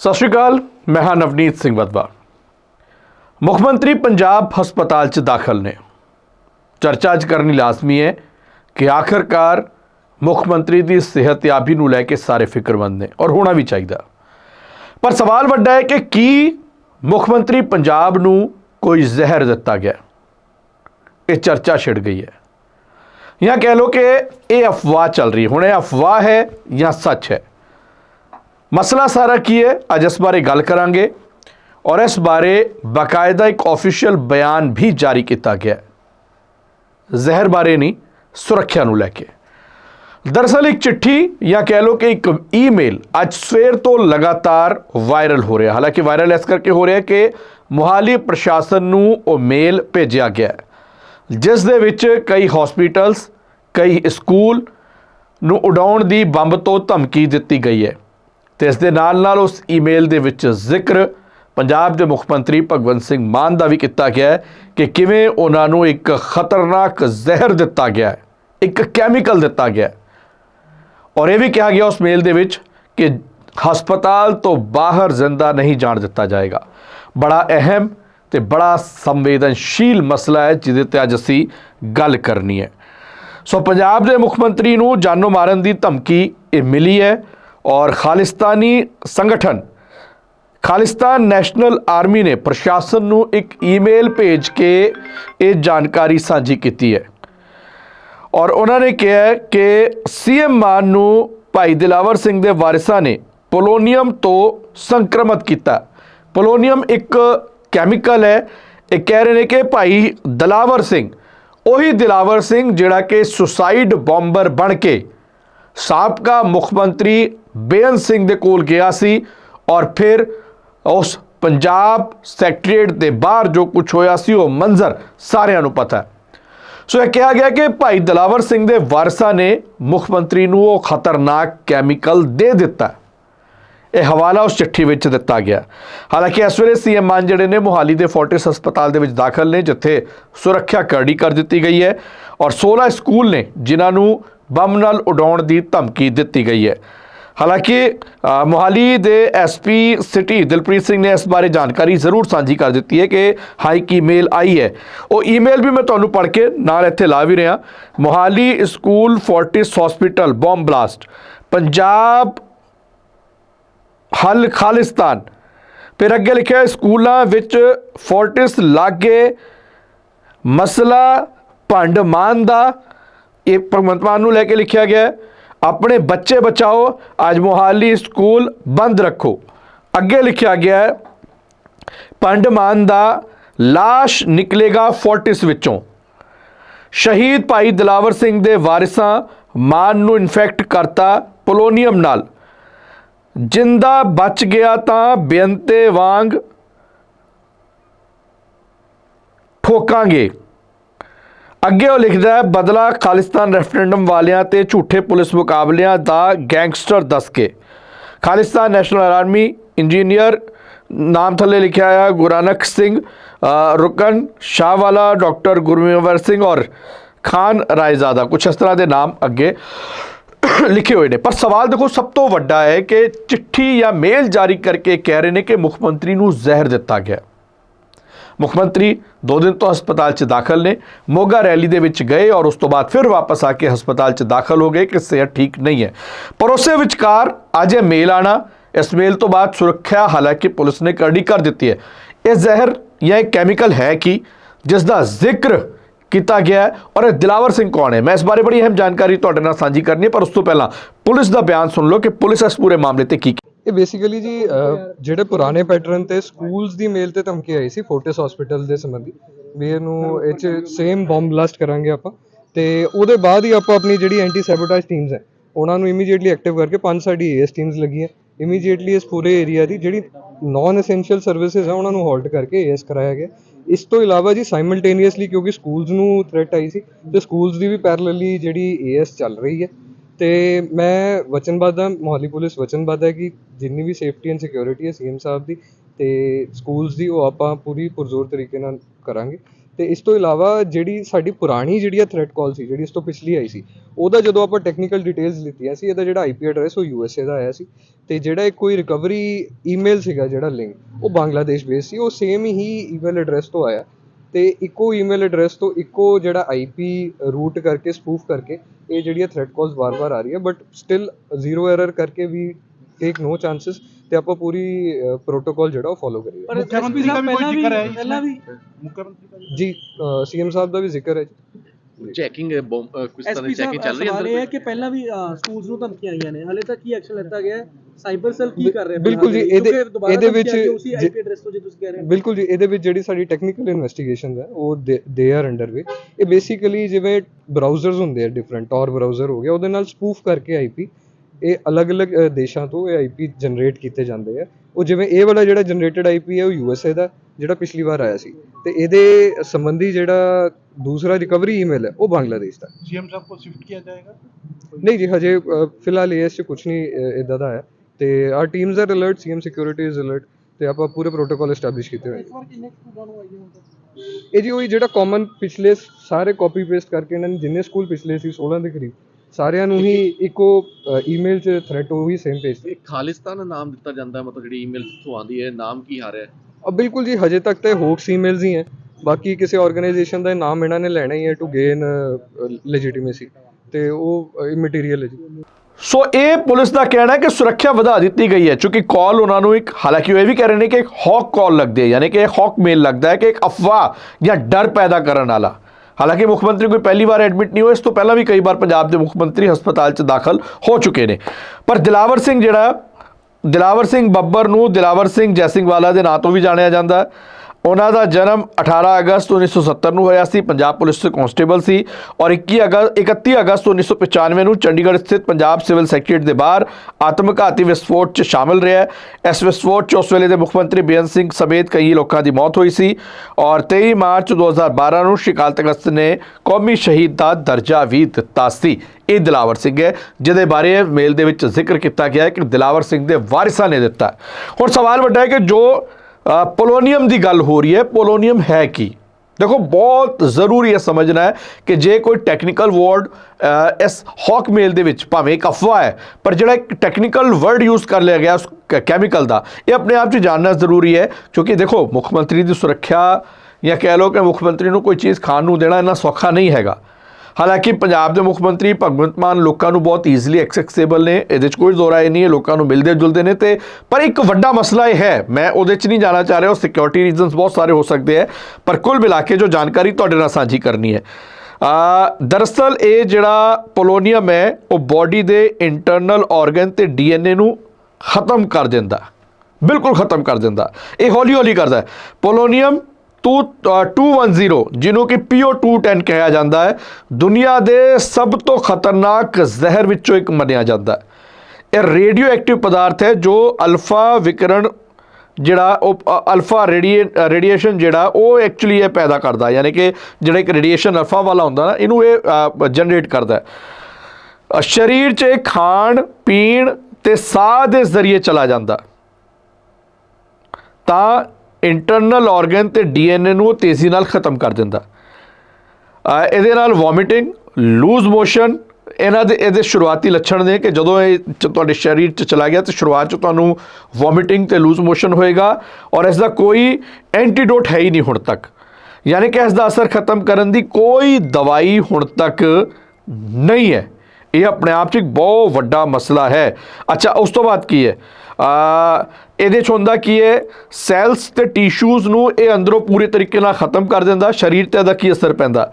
ਸਤਿ ਸ਼੍ਰੀ ਅਕਾਲ, ਮੈਂ ਹਾਂ ਨਵਨੀਤ ਸਿੰਘ ਵਦਵਾ ਮੁੱਖ ਮੰਤਰੀ ਪੰਜਾਬ ਹਸਪਤਾਲ 'ਚ ਦਾਖਲ ਨੇ। ਚਰਚਾ ਅੱਜ ਕਰਨੀ ਲਾਜ਼ਮੀ ਹੈ ਕਿ ਆਖਰਕਾਰ ਮੁੱਖ ਮੰਤਰੀ ਦੀ ਸਿਹਤਯਾਬੀ ਨੂੰ ਲੈ ਕੇ ਸਾਰੇ ਫਿਕਰਮੰਦ ਨੇ ਔਰ ਹੋਣਾ ਵੀ ਚਾਹੀਦਾ। ਪਰ ਸਵਾਲ ਵੱਡਾ ਹੈ ਕਿ ਕੀ ਮੁੱਖ ਮੰਤਰੀ ਪੰਜਾਬ ਨੂੰ ਕੋਈ ਜ਼ਹਿਰ ਦਿੱਤਾ ਗਿਆ? ਇਹ ਚਰਚਾ ਛਿੜ ਗਈ ਹੈ। ਜਾਂ ਕਹਿ ਲਓ ਕਿ ਇਹ ਅਫਵਾਹ ਚੱਲ ਰਹੀ ਹੁਣ ਇਹ ਅਫਵਾਹ ਹੈ ਜਾਂ ਸੱਚ ਹੈ? ਮਸਲਾ ਸਾਰਾ ਕੀ ਹੈ? ਅੱਜ ਇਸ ਬਾਰੇ ਗੱਲ ਕਰਾਂਗੇ ਔਰ ਇਸ ਬਾਰੇ ਬਾਕਾਇਦਾ ਇੱਕ ਆਫੀਸ਼ੀਅਲ ਬਿਆਨ ਵੀ ਜਾਰੀ ਕੀਤਾ ਗਿਆ ਹੈ। ਜ਼ਹਿਰ ਬਾਰੇ ਨਹੀਂ, ਸੁਰੱਖਿਆ ਨੂੰ ਲੈ ਕੇ। ਦਰਅਸਲ ਇੱਕ ਚਿੱਠੀ ਜਾਂ ਕਹਿ ਲਓ ਕਿ ਇੱਕ ਈਮੇਲ ਅੱਜ ਸਵੇਰ ਤੋਂ ਲਗਾਤਾਰ ਵਾਇਰਲ ਹੋ ਰਿਹਾ ਹਾਲਾਂਕਿ ਵਾਇਰਲ ਇਸ ਕਰਕੇ ਹੋ ਰਿਹਾ ਕਿ ਮੁਹਾਲੀ ਪ੍ਰਸ਼ਾਸਨ ਨੂੰ ਉਹ ਮੇਲ ਭੇਜਿਆ ਗਿਆ ਜਿਸ ਦੇ ਵਿੱਚ ਕਈ ਹਸਪੀਟਲਸ ਕਈ ਸਕੂਲ ਨੂੰ ਉਡਾਉਣ ਦੀ ਬੰਬ ਤੋਂ ਧਮਕੀ ਦਿੱਤੀ ਗਈ ਹੈ। ਤੇ ਇਸ ਦੇ ਨਾਲ ਨਾਲ ਉਸ ਈਮੇਲ ਦੇ ਵਿੱਚ ਜ਼ਿਕਰ ਪੰਜਾਬ ਦੇ ਮੁੱਖ ਮੰਤਰੀ ਭਗਵੰਤ ਸਿੰਘ ਮਾਨ ਦਾ ਵੀ ਕੀਤਾ ਗਿਆ ਹੈ ਕਿ ਕਿਵੇਂ ਉਹਨਾਂ ਨੂੰ ਇੱਕ ਖਤਰਨਾਕ ਜ਼ਹਿਰ ਦਿੱਤਾ ਗਿਆ ਹੈ, ਇੱਕ ਕੈਮੀਕਲ ਦਿੱਤਾ ਗਿਆ ਔਰ ਇਹ ਵੀ ਕਿਹਾ ਗਿਆ ਉਸ ਮੇਲ ਦੇ ਵਿੱਚ ਕਿ ਹਸਪਤਾਲ ਤੋਂ ਬਾਹਰ ਜ਼ਿੰਦਾ ਨਹੀਂ ਜਾਣ ਦਿੱਤਾ ਜਾਏਗਾ। ਬੜਾ ਅਹਿਮ ਤੇ ਬੜਾ ਸੰਵੇਦਨਸ਼ੀਲ ਮਸਲਾ ਹੈ ਜਿਹਦੇ ਤੇ ਅੱਜ ਅਸੀਂ ਗੱਲ ਕਰਨੀ ਹੈ। ਸੋ ਪੰਜਾਬ ਦੇ ਮੁੱਖ ਮੰਤਰੀ ਨੂੰ ਜਾਨੋਂ ਮਾਰਨ ਦੀ ਧਮਕੀ ਇਹ ਮਿਲੀ ਹੈ। ਔਰ ਖਾਲਿਸਤਾਨੀ ਸੰਗਠਨ ਖਾਲਿਸਤਾਨ ਨੈਸ਼ਨਲ ਆਰਮੀ ਨੇ ਪ੍ਰਸ਼ਾਸਨ ਨੂੰ ਇੱਕ ਈਮੇਲ ਭੇਜ ਕੇ ਇਹ ਜਾਣਕਾਰੀ ਸਾਂਝੀ ਕੀਤੀ ਹੈ ਔਰ ਉਹਨਾਂ ਨੇ ਕਿਹਾ ਹੈ ਕਿ ਸੀਐਮ ਮਾਨ ਨੂੰ ਭਾਈ ਦਿਲਾਵਰ ਸਿੰਘ ਦੇ ਵਾਰਿਸਾਂ ਨੇ ਪੋਲੋਨੀਅਮ ਤੋਂ ਸੰਕਰਮਿਤ ਕੀਤਾ ਪੋਲੋਨੀਅਮ ਇੱਕ ਕੈਮੀਕਲ ਹੈ ਇਹ ਕਹਿ ਰਹੇ ਨੇ ਕਿ ਭਾਈ ਦਿਲਾਵਰ ਸਿੰਘ ਉਹੀ ਦਿਲਾਵਰ ਸਿੰਘ ਜਿਹੜਾ ਕਿ ਸੁਸਾਈਡ ਬੰਬਰ ਬਣ ਕੇ ਸਾਬਕਾ ਮੁੱਖ ਮੰਤਰੀ ਬੇਅੰਤ ਸਿੰਘ ਦੇ ਕੋਲ ਗਿਆ ਸੀ ਔਰ ਫਿਰ ਉਸ ਪੰਜਾਬ ਸੈਕਟਰੀਏਟ ਦੇ ਬਾਹਰ ਜੋ ਕੁਝ ਹੋਇਆ ਸੀ, ਉਹ ਮੰਜ਼ਰ ਸਾਰਿਆਂ ਨੂੰ ਪਤਾ ਹੈ। ਸੋ ਇਹ ਕਿਹਾ ਗਿਆ ਕਿ ਭਾਈ ਦਲਾਵਰ ਸਿੰਘ ਦੇ ਵਾਰਸਾਂ ਨੇ ਮੁੱਖ ਮੰਤਰੀ ਨੂੰ ਉਹ ਖਤਰਨਾਕ ਕੈਮੀਕਲ ਦੇ ਦਿੱਤਾ ਇਹ ਹਵਾਲਾ ਉਸ ਚਿੱਠੀ ਵਿੱਚ ਦਿੱਤਾ ਗਿਆ ਹਾਲਾਂਕਿ ਇਸ ਵੇਲੇ ਸੀਐਮ ਮਾਨ ਜਿਹੜੇ ਨੇ ਮੋਹਾਲੀ ਦੇ ਫੋਰਟਿਸ ਹਸਪਤਾਲ ਦੇ ਵਿੱਚ ਦਾਖਲ ਨੇ, ਜਿੱਥੇ ਸੁਰੱਖਿਆ ਕਰੜੀ ਕਰ ਦਿੱਤੀ ਗਈ ਹੈ ਔਰ 16 ਸਕੂਲ ਨੇ ਜਿਨ੍ਹਾਂ ਨੂੰ ਬੰਬ ਨਾਲ ਉਡਾਉਣ ਦੀ ਧਮਕੀ ਦਿੱਤੀ ਗਈ ਹੈ। ਹਾਲਾਂਕਿ ਮੋਹਾਲੀ ਦੇ ਐਸਪੀ ਸਿਟੀ ਦਿਲਪ੍ਰੀਤ ਸਿੰਘ ਨੇ ਇਸ ਬਾਰੇ ਜਾਣਕਾਰੀ ਜ਼ਰੂਰ ਸਾਂਝੀ ਕਰ ਦਿੱਤੀ ਹੈ ਕਿ ਹਾਈ ਕੀ ਮੇਲ ਆਈ ਹੈ। ਉਹ ਈਮੇਲ ਵੀ ਮੈਂ ਤੁਹਾਨੂੰ ਪੜ੍ਹ ਕੇ ਨਾਲ ਇੱਥੇ ਲਾ ਵੀ ਰਿਹਾ। Mohali school Fortis hospital bomb blast. Punjab ਹਲ ਖਾਲਿਸਤਾਨ। ਫਿਰ ਅੱਗੇ ਲਿਖਿਆ, ਸਕੂਲਾਂ ਵਿੱਚ ਫੋਰਟਿਸ ਲਾਗੇ ਮਸਲਾ ਭੰਡ ਮਾਨ ਦਾ, ਇਹ ਭਗਵੰਤ ਮਾਨ ਨੂੰ ਲੈ ਕੇ ਲਿਖਿਆ ਗਿਆ। ਹੈ। ਆਪਣੇ ਬੱਚੇ ਬਚਾਓ, ਅੱਜ ਮੋਹਾਲੀ ਸਕੂਲ ਬੰਦ ਰੱਖੋ। ਅੱਗੇ ਲਿਖਿਆ ਗਿਆ ਹੈ ਭੰਡ ਮਾਨ ਦਾ ਲਾਸ਼ ਨਿਕਲੇਗਾ ਫੋਰਟਿਸ ਵਿੱਚੋਂ। ਸ਼ਹੀਦ ਭਾਈ ਦਲਾਵਰ ਸਿੰਘ ਦੇ ਵਾਰਿਸਾਂ ਮਾਨ ਨੂੰ ਇਨਫੈਕਟ ਕਰਤਾ ਪੋਲੋਨੀਅਮ ਨਾਲ। ਜਿੰਦਾ ਬਚ ਗਿਆ ਤਾਂ ਬੇਅੰਤੇ ਵਾਂਗ ਠੋਕਾਂਗੇ। ਅੱਗੇ ਉਹ ਲਿਖਦਾ ਹੈ ਬਦਲਾ ਖਾਲਿਸਤਾਨ ਰੈਫਰੈਂਡਮ ਵਾਲਿਆਂ ਤੇ ਝੂਠੇ ਪੁਲਿਸ ਮੁਕਾਬਲਿਆਂ ਦਾ ਗੈਂਗਸਟਰ ਦੱਸ ਕੇ ਖਾਲਿਸਤਾਨ ਨੈਸ਼ਨਲ ਆਰਮੀ ਇੰਜੀਨੀਅਰ ਨਾਮ ਥੱਲੇ ਲਿਖਿਆ ਹੈ ਗੁਰਾਨਕ ਸਿੰਘ ਅ, ਰੁਕਨ ਸ਼ਾਹਵਾਲਾ ਡਾਕਟਰ ਗੁਰਮੇਵਰ ਸਿੰਘ ਔਰ ਖਾਨ ਰਾਇਜ਼ਾਦਾ ਕੁਛ ਇਸ ਤਰ੍ਹਾਂ ਦੇ ਨਾਮ ਅੱਗੇ ਲਿਖੇ ਹੋਏ ਨੇ। ਪਰ ਸਵਾਲ ਦੇਖੋ ਸਭ ਤੋਂ ਵੱਡਾ ਹੈ ਕਿ ਚਿੱਠੀ ਜਾਂ ਮੇਲ ਜਾਰੀ ਕਰਕੇ ਕਹਿ ਰਹੇ ਨੇ ਕਿ ਮੁੱਖ ਮੰਤਰੀ ਨੂੰ ਜ਼ਹਿਰ ਦਿੱਤਾ ਗਿਆ। ਮੁੱਖ ਮੰਤਰੀ ਦੋ ਦਿਨ ਤੋਂ ਹਸਪਤਾਲ 'ਚ ਦਾਖਲ ਨੇ। ਮੋਗਾ ਰੈਲੀ ਦੇ ਵਿੱਚ ਗਏ ਔਰ ਉਸ ਤੋਂ ਬਾਅਦ ਫਿਰ ਵਾਪਸ ਆ ਕੇ ਹਸਪਤਾਲ 'ਚ ਦਾਖਲ ਹੋ ਗਏ ਕਿ ਸਿਹਤ ਠੀਕ ਨਹੀਂ ਹੈ। ਪਰ ਉਸੇ ਵਿਚਕਾਰ ਅੱਜ ਇਹ ਮੇਲ ਆਣਾ, ਇਸ ਮੇਲ ਤੋਂ ਬਾਅਦ ਸੁਰੱਖਿਆ ਹਾਲਾਂਕਿ ਪੁਲਿਸ ਨੇ ਕਰੜੀ ਕਰ ਦਿੱਤੀ ਹੈ। ਇਹ ਜ਼ਹਿਰ ਜਾਂ ਇਹ ਕੈਮੀਕਲ ਹੈ ਕੀ ਜਿਸ ਦਾ ਜ਼ਿਕਰ ਕੀਤਾ ਗਿਆ ਹੈ ਔਰ ਇਹ ਦਿਲਾਵਰ ਸਿੰਘ ਕੌਣ ਹੈ? ਮੈਂ ਇਸ ਬਾਰੇ ਬੜੀ ਅਹਿਮ ਜਾਣਕਾਰੀ ਤੁਹਾਡੇ ਨਾਲ ਸਾਂਝੀ ਕਰਨੀ ਹੈ, ਪਰ ਉਸ ਤੋਂ ਪਹਿਲਾਂ ਪੁਲਿਸ ਦਾ ਬਿਆਨ ਸੁਣ ਲਓ ਕਿ ਪੁਲਿਸ ਇਸ ਪੂਰੇ ਮਾਮਲੇ ਤੇ ਕੀ ਇਹ ਬੇਸਿਕਲੀ ਜੀ ਜਿਹੜੇ ਪੁਰਾਣੇ ਪੈਟਰਨ ਤੇ ਸਕੂਲਸ ਦੀ ਮੇਲ ਤੇ ਧਮਕੀ ਆਈ ਸੀ ਫੋਰਟਿਸ ਹਸਪੀਟਲ ਦੇ ਸੰਬੰਧੀ। ਵੀ ਇਹਨੂੰ ਇਹ ਚ ਸੇਮ ਬੰਬ ਬਲਾਸਟ ਕਰਾਂਗੇ ਆਪਾਂ। ਤੇ ਉਹਦੇ ਬਾਅਦ ਹੀ ਆਪਾਂ ਆਪਣੀ ਜਿਹੜੀ ਐਂਟੀ ਸੈਬੋਟੇਜ ਟੀਮਸ ਹੈ ਉਹਨਾਂ ਨੂੰ ਇਮੀਡੀਏਟਲੀ ਐਕਟਿਵ ਕਰਕੇ ਪੰਜ ਸਾਡੀ ਏਐਸ ਟੀਮਸ ਲੱਗੀਆਂ। ਇਮੀਡੀਏਟਲੀ ਇਸ ਪੂਰੇ ਏਰੀਆ ਦੀ ਜਿਹੜੀ ਨਾਨ ਐਸੈਂਸ਼ੀਅਲ ਸਰਵਿਸਿਜ਼ ਆ ਉਹਨਾਂ ਨੂੰ ਹੋਲਡ ਕਰਕੇ ਏਐਸ ਕਰਾਇਆ ਗਿਆ। ਇਸ ਤੋਂ ਇਲਾਵਾ ਜੀ ਸਾਈਮਲਟੇਨੀਅਸਲੀ ਕਿਉਂਕਿ ਸਕੂਲਸ ਨੂੰ ਥ੍ਰੈਟ ਆਈ ਸੀ ਤੇ ਸਕੂਲਸ ਦੀ ਵੀ ਪੈਰਲਲੀ ਜਿਹੜੀ ਏਐਸ ਚੱਲ ਰਹੀ ਹੈ। ਅਤੇ ਮੈਂ ਵਚਨਬੱਧ ਹਾਂ, ਮੋਹਾਲੀ ਪੁਲਿਸ ਵਚਨਬੱਧ ਹੈ ਕਿ ਜਿੰਨੀ ਵੀ ਸੇਫਟੀ ਐਂਡ ਸਿਕਿਉਰਿਟੀ ਹੈ ਸੀ ਸੀਐਮ ਸਾਹਿਬ ਦੀ ਅਤੇ ਸਕੂਲਸ ਦੀ, ਉਹ ਆਪਾਂ ਪੂਰੀ ਪੁਰਜ਼ੋਰ ਤਰੀਕੇ ਨਾਲ ਕਰਾਂਗੇ। ਅਤੇ ਇਸ ਤੋਂ ਇਲਾਵਾ ਜਿਹੜੀ ਸਾਡੀ ਪੁਰਾਣੀ ਜਿਹੜੀ ਆ ਥ੍ਰੈਟ ਕਾਲ ਸੀ, ਜਿਹੜੀ ਇਸ ਤੋਂ ਪਿਛਲੀ ਆਈ ਸੀ, ਉਹਦਾ ਜਦੋਂ ਆਪਾਂ ਟੈਕਨੀਕਲ ਡਿਟੇਲਸ ਲਿੱਤੀਆਂ ਸੀ, ਇਹਦਾ ਜਿਹੜਾ ਆਈਪੀ ਐਡਰੈਸ ਉਹ ਯੂ ਐੱਸ ਏ ਦਾ ਆਇਆ ਸੀ। ਅਤੇ ਜਿਹੜਾ ਇੱਕ ਕੋਈ ਰਿਕਵਰੀ ਈਮੇਲ ਸੀਗਾ, ਜਿਹੜਾ ਲਿੰਕ ਉਹ ਬੰਗਲਾਦੇਸ਼ ਬੇਸ ਸੀ, ਉਹ ਸੇਮ ਹੀ ਈਮੇਲ ਐਡਰੈਸ ਤੋਂ ਆਇਆ। ਅਤੇ ਇੱਕੋ ਈਮੇਲ ਐਡਰੈਸ ਤੋਂ ਇੱਕੋ ਜਿਹੜਾ ਆਈਪੀ ਰੂਟ ਕਰਕੇ ਸਪੂਫ ਕਰਕੇ ਇਹ ਜਿਹੜੀ ਥ੍ਰੈਡ ਕਾਲਸ ਵਾਰ-ਵਾਰ ਆ ਰਹੀ ਹੈ ਬਟ ਸਟਿਲ ਜ਼ੀਰੋ ਐਰਰ ਕਰਕੇ ਵੀ ਟੇਕ ਨੋ ਚਾਂਸਸ ਤੇ ਆਪਾਂ ਪੂਰੀ ਪ੍ਰੋਟੋਕਾਲ ਜਿਹੜਾ ਉਹ ਫੋਲੋ ਕਰੀਏ। ਪਰ ਮੁੱਖ ਮੰਤਰੀ ਵੀ ਕੋਈ ਹੈ ਪਹਿਲਾਂ ਵੀ। ਮੁੱਖ ਜੀ ਸੀਐਮ ਸਾਹਿਬ ਦਾ ਵੀ ਜ਼ਿਕਰ ਹੈ ਚੈਕਿੰਗ ਕਿਸ ਤਰ੍ਹਾਂ ਦੀ ਚੈਕਿੰਗ ਚੱਲ ਰਹੀ ਹੈ ਅੰਦਰ ਇਹ ਹੈ ਕਿ ਪਹਿਲਾਂ ਵੀ ਸਕੂਲਸ ਨੂੰ ਧਮਕੀਆਂ ਆਈਆਂ ਨੇ। ਹਾਲੇ ਤੱਕ ਕੀ ਐਕਸ਼ਨ ਲਿੱਤਾ ਗਿਆ ਹੈ? ਸਾਈਬਰ ਸੈੱਲ ਕੀ ਕਰ ਰਿਹਾ ਬਿਲਕੁਲ ਜੀ ਇਹਦੇ ਇਹਦੇ ਵਿੱਚ ਉਸੇ ਆਈਪੀ ਐਡਰੈਸ ਤੋਂ ਜੇ ਤੁਸੀਂ ਕਹਿ ਰਹੇ ਬਿਲਕੁਲ ਜੀ ਇਹਦੇ ਵਿੱਚ ਜਿਹੜੀ ਸਾਡੀ ਟੈਕਨੀਕਲ ਇਨਵੈਸਟੀਗੇਸ਼ਨ ਹੈ ਉਹ ਦੇ ਆਰ ਅੰਡਰ ਵੇ ਇਹ ਬੇਸਿਕਲੀ ਜਿਵੇਂ ਬਰਾਊਜ਼ਰਸ ਹੁੰਦੇ ਆ ਡਿਫਰੈਂਟ ਟੌਰ ਬਰਾਊਜ਼ਰ ਹੋ ਗਿਆ ਉਹਦੇ ਨਾਲ ਸਪੂਫ ਕਰਕੇ ਆਈਪੀ ਇਹ ਅਲੱਗ-ਅਲੱਗ ਦੇਸ਼ਾਂ ਤੋਂ ਇਹ ਆਈਪੀ ਜਨਰੇਟ ਕੀਤੇ ਜਾਂਦੇ ਆ। ਉਹ ਜਿਵੇਂ ਇਹ ਵਾਲਾ ਜਿਹੜਾ ਜਨਰੇਟਡ ਆਈਪੀ ਹੈ ਉਹ ਯੂ ਐਸ ਏ ਦਾ ਜਿਹੜਾ ਪਿਛਲੀ ਵਾਰ ਆਇਆ ਸੀ। ਤੇ ਇਹਦੇ ਸੰਬੰਧੀ ਜਿਹੜਾ ਦੂਸਰਾ ਰਿਕਵਰੀ ਈਮੇਲ ਹੈ ਉਹ ਬੰਗਲਾਦੇਸ਼ ਦਾ। ਜੀਐਮ ਸਾਹਿਬ ਕੋ ਸ਼ਿਫਟ ਕੀਤਾ ਜਾਏਗਾ? ਨਹੀਂ ਜੀ ਹਜੇ ਫਿਲਹਾਲ ਇਹ ਇਸ 'ਚ ਕੁਝ ਨਹੀਂ ਇਦਾਂ ਦਾ ਹੈ ਤੇ our teams are alert CM security is alert ਤੇ ਆਪਾਂ ਪੂਰੇ ਪ੍ਰੋਟੋਕਾਲ ਐਸਟੈਬਲਿਸ਼ ਕੀਤੇ ਹੋਏ। ਨੇ। ਇਹ ਜੀ ਉਹੀ ਜਿਹੜਾ ਕਾਮਨ ਪਿਛਲੇ ਸਾਰੇ ਕਾਪੀ ਪੇਸਟ ਕਰਕੇ ਇਹਨਾਂ ਨੇ ਜਿੰਨੇ ਸਕੂਲ ਪਿਛਲੇ ਸੀ 16 ਦੇ ਕਰੀਬ ਸਾਰਿਆਂ ਨੂੰ ਹੀ ਇੱਕੋ ਈਮੇਲ 'ਚ ਥ੍ਰੈਟ ਉਹੀ ਸੇਮ ਪੇਜ ਇਹ ਖਾਲਿਸਤਾਨ ਨਾਮ ਦਿੱਤਾ ਜਾਂਦਾ ਮਤਲਬ ਜਿਹੜੀ ਈਮੇਲ ਤੋਂ ਆਉਂਦੀ ਹੈ ਨਾਮ ਕੀ ਆ ਰਿਹਾ ਹੈ ਅਬ ਬਿਲਕੁਲ ਜੀ ਹਜੇ ਤੱਕ ਤੇ ਹੋਕਸ ਈਮੇਲਸ ਹੀ ਹੈ। ਬਾਕੀ ਕਿਸੇ ਆਰਗੇਨਾਈਜੇਸ਼ਨ ਦਾ ਨਾਮ ਇਹਨਾਂ ਨੇ ਲੈਣਾ ਹੀ ਹੈ ਟੂ ਗੇਨ ਲੈਜੀਟੀਮੇਸੀ ਤੇ ਉਹ ਇਮਟੀਰੀਅਲ ਹੈ ਜੀ। ਸੋ ਇਹ ਪੁਲਿਸ ਦਾ ਕਹਿਣਾ ਹੈ ਕਿ ਸੁਰੱਖਿਆ ਵਧਾ ਦਿੱਤੀ ਗਈ ਹੈ, ਕਿਉਂਕਿ ਕਾਲ ਉਹਨਾਂ ਨੂੰ ਇੱਕ ਹਾਲਾਂਕਿ ਉਹ ਇਹ ਵੀ ਕਹਿ ਰਹੇ ਨੇ ਕਿ ਇੱਕ ਹੌਕ ਕਾਲ ਲੱਗਦੀ ਹੈ, ਯਾਨੀ ਕਿ ਇਹ ਹੌਕ ਮੇਲ ਲੱਗਦਾ ਹੈ ਕਿ ਇੱਕ ਅਫਵਾਹ ਜਾਂ ਡਰ ਪੈਦਾ ਕਰਨ ਵਾਲਾ। ਹਾਲਾਂਕਿ ਮੁੱਖ ਮੰਤਰੀ ਕੋਈ ਪਹਿਲੀ ਵਾਰ ਐਡਮਿਟ ਨਹੀਂ ਹੋਏ, ਇਸ ਤੋਂ ਪਹਿਲਾਂ ਵੀ ਕਈ ਵਾਰ ਪੰਜਾਬ ਦੇ ਮੁੱਖ ਮੰਤਰੀ ਹਸਪਤਾਲ 'ਚ ਦਾਖਲ ਹੋ ਚੁੱਕੇ ਨੇ। ਪਰ ਦਿਲਾਵਰ ਸਿੰਘ ਜਿਹੜਾ, ਦਿਲਾਵਰ ਸਿੰਘ ਬੱਬਰ ਨੂੰ ਦਿਲਾਵਰ ਸਿੰਘ ਜੈਸਿੰਗਵਾਲਾ ਦੇ ਨਾਂ ਤੋਂ ਵੀ ਜਾਣਿਆ ਜਾਂਦਾ। ਉਹਨਾਂ ਦਾ ਜਨਮ 18 ਅਗਸਤ 1970 ਨੂੰ ਹੋਇਆ ਸੀ। ਪੰਜਾਬ ਪੁਲਿਸ ਦੇ ਕਾਂਸਟੇਬਲ ਸੀ ਔਰ 21 ਅਗਸਤ 31 ਅਗਸਤ 1995 ਨੂੰ ਚੰਡੀਗੜ੍ਹ ਸਥਿਤ ਪੰਜਾਬ ਸਿਵਲ ਸੈਕਟਰੀਏਟ ਦੇ ਬਾਹਰ ਆਤਮਘਾਤੀ ਵਿਸਫੋਟ 'ਚ ਸ਼ਾਮਲ ਰਿਹਾ ਇਸ ਵਿਸਫੋਟ 'ਚ ਉਸ ਵੇਲੇ ਦੇ ਮੁੱਖ ਮੰਤਰੀ ਬੇਅੰਤ ਸਿੰਘ ਸਮੇਤ ਕਈ ਲੋਕਾਂ ਦੀ ਮੌਤ ਹੋਈ ਸੀ ਔਰ 23 ਮਾਰਚ 2012 ਨੂੰ ਸ਼੍ਰੀ ਅਕਾਲ ਤਖਤ ਨੇ ਕੌਮੀ ਸ਼ਹੀਦ ਦਾ ਦਰਜਾ ਵੀ ਦਿੱਤਾ ਸੀ। ਇਹ ਦਿਲਾਵਰ ਸਿੰਘ ਹੈ, ਜਿਹਦੇ ਬਾਰੇ ਮੇਲ ਦੇ ਵਿੱਚ ਜ਼ਿਕਰ ਕੀਤਾ ਗਿਆ ਹੈ ਕਿ ਦਿਲਾਵਰ ਸਿੰਘ ਦੇ ਵਾਰਿਸਾਂ ਨੇ ਦਿੱਤਾ ਹੁਣ ਸਵਾਲ ਵੱਡਾ ਹੈ ਕਿ ਜੋ ਅ, ਪੋਲੋਨੀਅਮ ਦੀ ਗੱਲ ਹੋ ਰਹੀ ਹੈ। ਪੋਲੋਨੀਅਮ ਹੈ ਕੀ? ਦੇਖੋ ਬਹੁਤ ਜ਼ਰੂਰੀ ਹੈ ਸਮਝਣਾ ਹੈ ਕਿ ਜੇ ਕੋਈ ਟੈਕਨੀਕਲ ਵਰਡ ਇਸ ਹੌਕ ਮੇਲ ਦੇ ਵਿੱਚ ਭਾਵੇਂ ਇੱਕ ਅਫਵਾ ਹੈ ਪਰ ਜਿਹੜਾ ਇੱਕ ਟੈਕਨੀਕਲ ਵਰਡ ਯੂਜ਼ ਕਰ ਲਿਆ ਗਿਆ ਉਸ ਕੈਮੀਕਲ ਦਾ ਇਹ ਆਪਣੇ ਆਪ 'ਚ ਜਾਣਨਾ ਜ਼ਰੂਰੀ ਹੈ। ਕਿਉਂਕਿ ਦੇਖੋ ਮੁੱਖ ਮੰਤਰੀ ਦੀ ਸੁਰੱਖਿਆ ਜਾਂ ਕਹਿ ਲਓ ਕਿ ਮੁੱਖ ਮੰਤਰੀ ਨੂੰ ਕੋਈ ਚੀਜ਼ ਖਾਣ ਨੂੰ ਦੇਣਾ ਇੰਨਾ ਸੌਖਾ ਨਹੀਂ ਹੈਗਾ। ਹਾਲਾਂਕਿ ਪੰਜਾਬ ਦੇ ਮੁੱਖ ਮੰਤਰੀ ਭਗਵੰਤ ਮਾਨ ਲੋਕਾਂ ਨੂੰ ਬਹੁਤ ਈਜ਼ੀਲੀ ਐਕਸੈਸਿਬਲ ਨੇ। ਇਹਦੇ 'ਚ ਕੋਈ ਦੋਰਾਏ ਨਹੀਂ ਹੈ, ਲੋਕਾਂ ਨੂੰ ਮਿਲਦੇ ਜੁਲਦੇ ਨੇ ਤੇ ਪਰ ਇੱਕ ਵੱਡਾ ਮਸਲਾ ਇਹ ਹੈ, ਮੈਂ ਉਹਦੇ 'ਚ ਨਹੀਂ ਜਾਣਾ ਚਾਹ ਰਿਹਾ, ਉਹ ਸਿਕਿਉਰਿਟੀ ਰੀਜ਼ਨਸ ਬਹੁਤ ਸਾਰੇ ਹੋ ਸਕਦੇ ਹੈ, ਪਰ ਕੁੱਲ ਮਿਲਾ ਕੇ ਜੋ ਜਾਣਕਾਰੀ ਤੁਹਾਡੇ ਨਾਲ ਸਾਂਝੀ ਕਰਨੀ ਹੈ। ਆ ਦਰਅਸਲ ਇਹ ਜਿਹੜਾ ਪੋਲੋਨੀਅਮ ਹੈ, ਉਹ ਬਾਡੀ ਦੇ ਇੰਟਰਨਲ ਆਰਗਨ ਤੇ ਡੀਐਨਏ ਨੂੰ ਖਤਮ ਕਰ ਦਿੰਦਾ। ਬਿਲਕੁਲ ਖਤਮ ਕਰ ਦਿੰਦਾ। ਇਹ ਹੌਲੀ ਹੌਲੀ ਕਰਦਾ ਪੋਲੋਨੀਅਮ 210 ਜਿਹਨੂੰ ਕਿ PO210 ਕਿਹਾ ਜਾਂਦਾ ਹੈ, ਦੁਨੀਆ ਦੇ ਸਭ ਤੋਂ ਖਤਰਨਾਕ ਜ਼ਹਿਰ ਵਿੱਚੋਂ ਇੱਕ ਮੰਨਿਆ ਜਾਂਦਾ ਹੈ। ਇਹ ਰੇਡੀਓ ਐਕਟਿਵ ਪਦਾਰਥ ਹੈ ਜੋ ਅਲਫਾ ਵਿਕਰਣ ਜਿਹੜਾ, ਉਹ ਅਲਫਾ ਰੇਡੀਏਸ਼ਨ ਜਿਹੜਾ, ਉਹ ਐਕਚੁਅਲੀ ਇਹ ਪੈਦਾ ਕਰਦਾ ਯਾਨੀ ਕਿ ਜਿਹੜਾ ਇੱਕ ਰੇਡੀਏਸ਼ਨ ਅਲਫਾ ਵਾਲਾ ਹੁੰਦਾ ਨਾ, ਇਹਨੂੰ ਇਹ ਜਨਰੇਟ ਕਰਦਾ ਸਰੀਰ 'ਚ ਇਹ ਖਾਣ, ਪੀਣ ਤੇ ਸਾਹ ਦੇ ਜ਼ਰੀਏ ਚਲਾ ਜਾਂਦਾ। ਤਾਂ ਇੰਟਰਨਲ ਆਰਗਨ ਤੇ ਡੀਐਨਏ ਨੂੰ ਤੇਜ਼ੀ ਨਾਲ ਖਤਮ ਕਰ ਦਿੰਦਾ। ਇਹਦੇ ਨਾਲ ਵੋਮਿਟਿੰਗ ਲੂਜ਼ ਮੋਸ਼ਨ ਇਹਨਾਂ ਦੇ ਇਹਦੇ ਸ਼ੁਰੂਆਤੀ ਲੱਛਣ ਨੇ ਕਿ ਜਦੋਂ ਇਹ ਤੁਹਾਡੇ ਸਰੀਰ 'ਚ ਚਲਾ ਗਿਆ ਤੇ ਸ਼ੁਰੂਆਤ 'ਚ ਤੁਹਾਨੂੰ ਵੋਮਿਟਿੰਗ ਤੇ ਲੂਜ਼ ਮੋਸ਼ਨ ਹੋਏਗਾ ਔਰ ਇਸ ਦਾ ਕੋਈ ਐਂਟੀਡੋਟ ਹੈ ਹੀ ਨਹੀਂ ਹੁਣ ਤੱਕ। ਯਾਨੀ ਕਿ ਇਸ ਦਾ ਅਸਰ ਖਤਮ ਕਰਨ ਦੀ ਕੋਈ ਦਵਾਈ ਹੁਣ ਤੱਕ ਨਹੀਂ ਹੈ। ਇਹ ਆਪਣੇ ਆਪ 'ਚ ਇੱਕ ਬਹੁਤ ਵੱਡਾ ਮਸਲਾ ਹੈ। ਅੱਛਾ, ਉਸ ਤੋਂ ਬਾਅਦ ਕੀ ਹੈ? ਇਹਦੇ 'ਚ ਹੁੰਦਾ ਕੀ ਹੈ ਸੈਲਸ ਤੇ ਟਿਸ਼ੂਜ਼ ਨੂੰ ਇਹ ਅੰਦਰੋਂ ਪੂਰੇ ਤਰੀਕੇ ਨਾਲ ਖਤਮ ਕਰ ਦਿੰਦਾ, ਸਰੀਰ ਤੇ ਇਹਦਾ ਕੀ ਅਸਰ ਪੈਂਦਾ?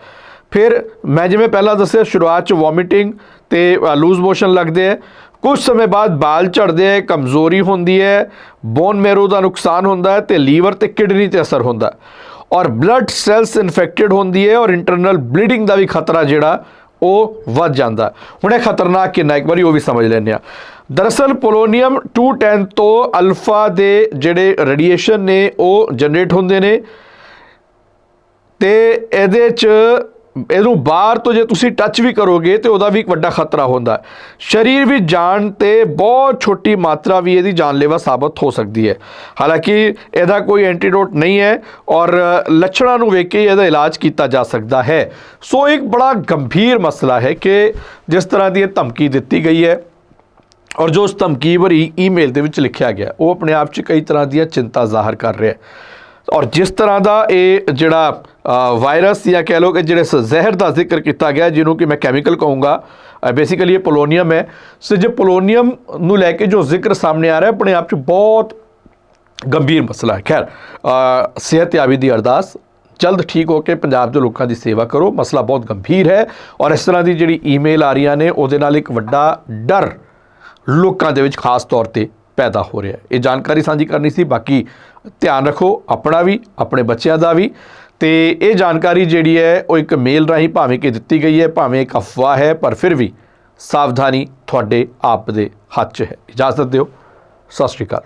ਫਿਰ ਮੈਂ ਜਿਵੇਂ ਪਹਿਲਾਂ ਦੱਸਿਆ, ਸ਼ੁਰੂਆਤ 'ਚ ਵੋਮਿਟਿੰਗ ਤੇ ਲੂਜ਼ ਮੋਸ਼ਨ ਲੱਗਦੇ ਹੈ ਕੁਝ ਸਮੇਂ ਬਾਅਦ ਬਾਲ ਝੜਦੇ ਹੈ ਕਮਜ਼ੋਰੀ ਹੁੰਦੀ ਹੈ ਬੋਨ ਮੈਰੋ ਦਾ ਨੁਕਸਾਨ ਹੁੰਦਾ ਹੈ ਤੇ ਲੀਵਰ ਤੇ ਕਿਡਨੀ ਤੇ ਅਸਰ ਹੁੰਦਾ। ਔਰ ਬਲੱਡ ਸੈਲਸ ਇਨਫੈਕਟਡ ਹੁੰਦੀ ਹੈ ਔਰ ਇੰਟਰਨਲ ਬਲੀਡਿੰਗ ਦਾ ਵੀ ਖਤਰਾ ਜਿਹੜਾ ਉਹ ਵੱਧ ਜਾਂਦਾ ਹੁਣ ਇਹ ਖਤਰਨਾਕ ਕਿੰਨਾ ਇੱਕ ਵਾਰੀ ਉਹ ਵੀ ਸਮਝ ਲੈਂਦੇ ਆ ਦਰਅਸਲ ਪੋਲੋਨੀਅਮ 210 ਤੋਂ ਅਲਫਾ ਦੇ ਜਿਹੜੇ ਰੇਡੀਏਸ਼ਨ ਨੇ, ਉਹ ਜਨਰੇਟ ਹੁੰਦੇ ਨੇ ਤੇ ਇਹਦੇ ਚ ਇਹਨੂੰ ਬਾਹਰ ਤੋਂ ਜੇ ਤੁਸੀਂ ਟੱਚ ਵੀ ਕਰੋਗੇ ਤੇ ਉਹਦਾ ਵੀ ਇੱਕ ਵੱਡਾ ਖਤਰਾ ਹੁੰਦਾ ਸਰੀਰ ਵੀ ਜਾਣ ਤੇ ਬਹੁਤ ਛੋਟੀ ਮਾਤਰਾ ਵੀ ਇਹਦੀ ਜਾਨਲੇਵਾ ਸਾਬਤ ਹੋ ਸਕਦੀ ਹੈ। ਹਾਲਾਂਕਿ ਇਹਦਾ ਕੋਈ ਐਂਟੀਡੋਟ ਨਹੀਂ ਹੈ ਔਰ ਲੱਛਣਾਂ ਨੂੰ ਵੇਖ ਕੇ ਇਹਦਾ ਇਲਾਜ ਕੀਤਾ ਜਾ ਸਕਦਾ ਹੈ। ਸੋ ਇੱਕ ਬੜਾ ਗੰਭੀਰ ਮਸਲਾ ਹੈ ਕਿ ਜਿਸ ਤਰ੍ਹਾਂ ਦੀ ਇਹ ਧਮਕੀ ਦਿੱਤੀ ਗਈ ਹੈ ਔਰ ਜੋ ਉਸ ਧਮਕੀ ਭਰੀ ਈਮੇਲ ਦੇ ਵਿੱਚ ਲਿਖਿਆ ਗਿਆ, ਉਹ ਆਪਣੇ ਆਪ 'ਚ ਕਈ ਤਰ੍ਹਾਂ ਦੀਆਂ ਚਿੰਤਾ ਜ਼ਾਹਰ ਕਰ ਰਿਹਾ ਹੈ। ਔਰ ਜਿਸ ਤਰ੍ਹਾਂ ਦਾ ਇਹ ਜਿਹੜਾ ਵਾਇਰਸ ਜਾਂ ਕਹਿ ਲਓ ਕਿ ਜਿਹੜੇ ਜ਼ਹਿਰ ਦਾ ਜ਼ਿਕਰ ਕੀਤਾ ਗਿਆ ਜਿਹਨੂੰ ਕਿ ਮੈਂ ਕੈਮੀਕਲ ਕਹੂੰਗਾ ਬੇਸਿਕਲੀ ਇਹ ਪੋਲੋਨੀਅਮ ਹੈ। ਸੋ ਜੇ ਪੋਲੋਨੀਅਮ ਨੂੰ ਲੈ ਕੇ ਜੋ ਜ਼ਿਕਰ ਸਾਹਮਣੇ ਆ ਰਿਹਾ ਆਪਣੇ ਆਪ 'ਚ ਬਹੁਤ ਗੰਭੀਰ ਮਸਲਾ ਹੈ। ਖੈਰ ਅ, ਸਿਹਤਯਾਬੀ ਦੀ ਅਰਦਾਸ ਜਲਦ ਠੀਕ ਹੋ ਕੇ ਪੰਜਾਬ ਦੇ ਲੋਕਾਂ ਦੀ ਸੇਵਾ ਕਰੋ। ਮਸਲਾ ਬਹੁਤ ਗੰਭੀਰ ਹੈ ਔਰ ਇਸ ਤਰ੍ਹਾਂ ਦੀ ਜਿਹੜੀ ਈਮੇਲ ਆ ਰਹੀਆਂ ਨੇ ਉਹਦੇ ਨਾਲ ਇੱਕ ਵੱਡਾ ਡਰ ਲੋਕਾਂ ਦੇ ਵਿੱਚ ਖਾਸ ਤੌਰ ਤੇ ਪੈਦਾ ਹੋ ਰਿਹਾ ਇਹ ਜਾਣਕਾਰੀ ਸਾਂਝੀ ਕਰਨੀ ਸੀ। ਬਾਕੀ ਧਿਆਨ ਰੱਖੋ, ਆਪਣਾ ਵੀ, ਆਪਣੇ ਬੱਚਿਆਂ ਦਾ ਵੀ। ਤੇ ਇਹ ਜਾਣਕਾਰੀ ਜਿਹੜੀ ਹੈ, ਉਹ ਇੱਕ ਮੇਲ ਰਾਹੀਂ ਭਾਵੇਂ ਕਿ ਦਿੱਤੀ ਗਈ ਹੈ, ਭਾਵੇਂ ਇੱਕ ਅਫਵਾਹ ਹੈ, ਪਰ ਫਿਰ ਵੀ ਸਾਵਧਾਨੀ ਤੁਹਾਡੇ ਆਪ ਦੇ ਹੱਥ 'ਚ ਹੈ। ਇਜਾਜ਼ਤ ਦਿਓ। ਸਤਿ ਸ਼੍ਰੀ ਅਕਾਲ।